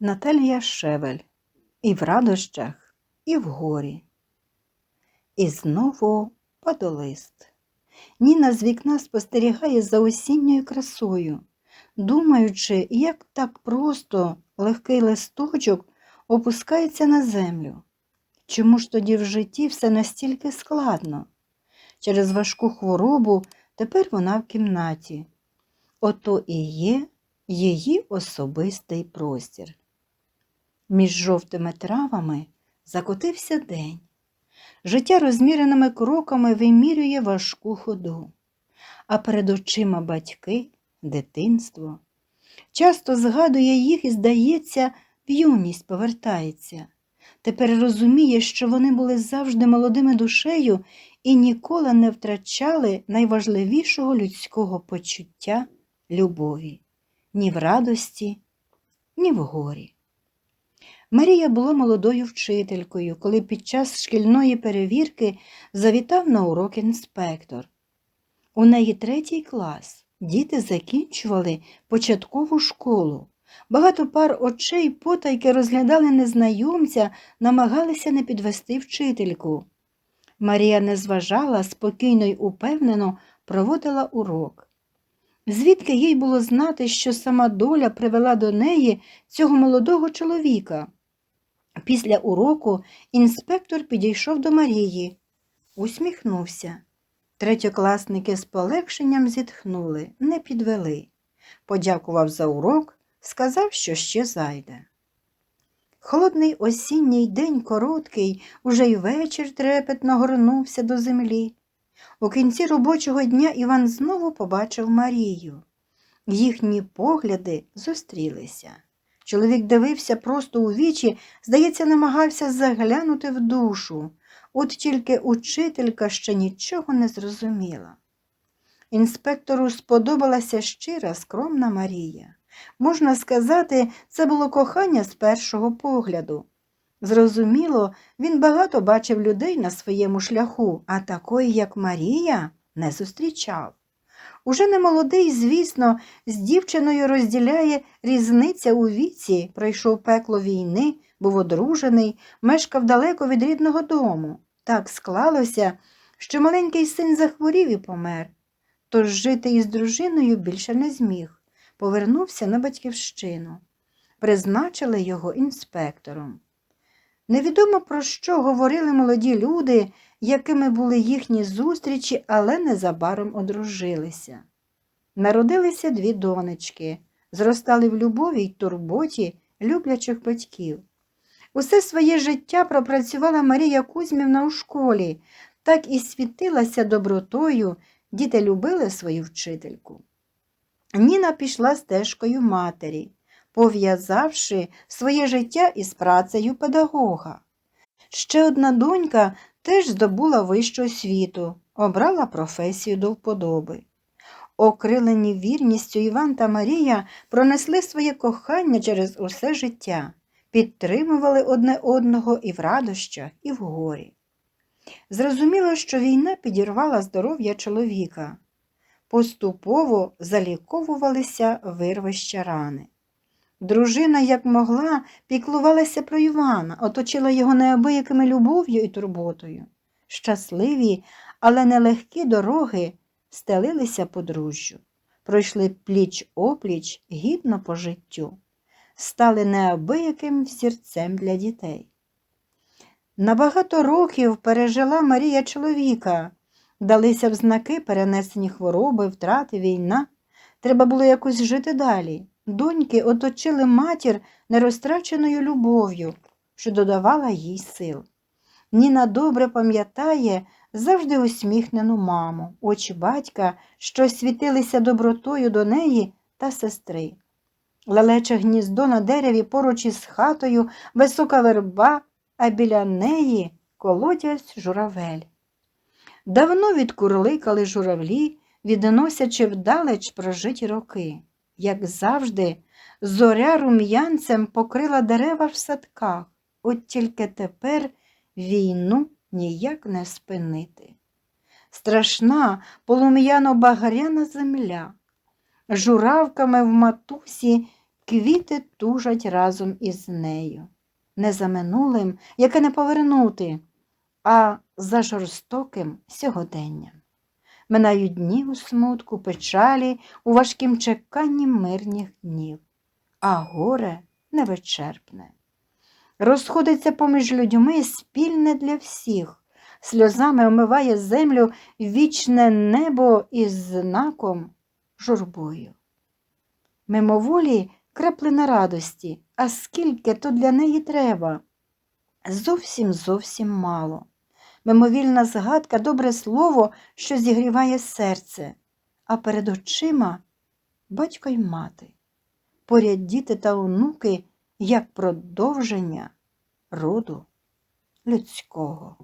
Наталія Шевель і в радощах, і в горі. І знову падолист. Ніна з вікна спостерігає за осінньою красою, думаючи, як так просто легкий листочок опускається на землю. Чому ж тоді в житті все настільки складно? Через важку хворобу тепер вона в кімнаті. Ото і є її особистий простір. Між жовтими травами закотився день. Життя розміреними кроками вимірює важку ходу, а перед очима батьки, дитинство. Часто згадує їх і, здається, в юність повертається. Тепер розуміє, що вони були завжди молодими душею і ніколи не втрачали найважливішого людського почуття любові ні в радості, ні в горі. Марія була молодою вчителькою, коли під час шкільної перевірки завітав на урок інспектор. У неї третій клас. Діти закінчували початкову школу. Багато пар очей потайки розглядали незнайомця, намагалися не підвести вчительку. Марія не зважала, спокійно й упевнено проводила урок. Звідки їй було знати, що сама доля привела до неї цього молодого чоловіка? Після уроку інспектор підійшов до Марії, усміхнувся. Третьокласники з полегшенням зітхнули, не підвели. Подякував за урок, сказав, що ще зайде. Холодний осінній день короткий, уже й вечір трепетно горнувся до землі. У кінці робочого дня Іван знову побачив Марію. Їхні погляди зустрілися. Чоловік дивився просто у вічі, здається, намагався заглянути в душу. От тільки учителька ще нічого не зрозуміла. Інспектору сподобалася щира, скромна Марія. Можна сказати, це було кохання з першого погляду. Зрозуміло, він багато бачив людей на своєму шляху, а такої, як Марія, не зустрічав. Уже не молодий, звісно, з дівчиною розділяє різниця у віці, пройшов пекло війни, був одружений, мешкав далеко від рідного дому. Так склалося, що маленький син захворів і помер, тож жити із дружиною більше не зміг, повернувся на батьківщину. Призначили його інспектором. Невідомо про що говорили молоді люди, якими були їхні зустрічі, але незабаром одружилися. Народилися дві донечки, зростали в любові й турботі люблячих батьків. Усе своє життя пропрацювала Марія Кузьмівна у школі, так і світилася добротою, діти любили свою вчительку. Ніна пішла стежкою матері, пов'язавши своє життя із працею педагога. Ще одна донька теж здобула вищу освіту, обрала професію до вподоби. Окрилені вірністю Іван та Марія пронесли своє кохання через усе життя, підтримували одне одного і в радощах, і в горі. Зрозуміло, що війна підірвала здоров'я чоловіка. Поступово заліковувалися вирвища рани. Дружина, як могла, піклувалася про Івана, оточила його неабиякими любов'ю і турботою. Щасливі, але нелегкі дороги стелилися подружжю, пройшли пліч опліч гідно по життю, стали неабияким взірцем для дітей. На багато років пережила Марія чоловіка, далися в знаки перенесені хвороби, втрати, війна. Треба було якось жити далі. Доньки оточили матір нерозтраченою любов'ю, що додавала їй сил. Ніна добре пам'ятає завжди усміхнену маму, очі батька, що світилися добротою до неї та сестри. Лелече гніздо на дереві поруч із хатою, висока верба, а біля неї колодязь журавель. Давно відкурликали журавлі, відносячи вдалеч прожиті роки. Як завжди, зоря рум'янцем покрила дерева в садках, от тільки тепер війну ніяк не спинити. Страшна полум'яно багряна земля, журавками в матусі квіти тужать разом із нею. Не за минулим, яке не повернути, а за жорстоким сьогоденням. Минають дні у смутку, печалі, у важкім чеканні мирних днів, а горе невичерпне. Розходиться поміж людьми спільне для всіх, сльозами омиває землю вічне небо із знаком журбою. Мимоволі краплина радості, а скільки то для неї треба? Зовсім зовсім мало. Мимовільна згадка, добре слово, що зігріває серце, а перед очима батько й мати, поряд діти та онуки, як продовження роду людського.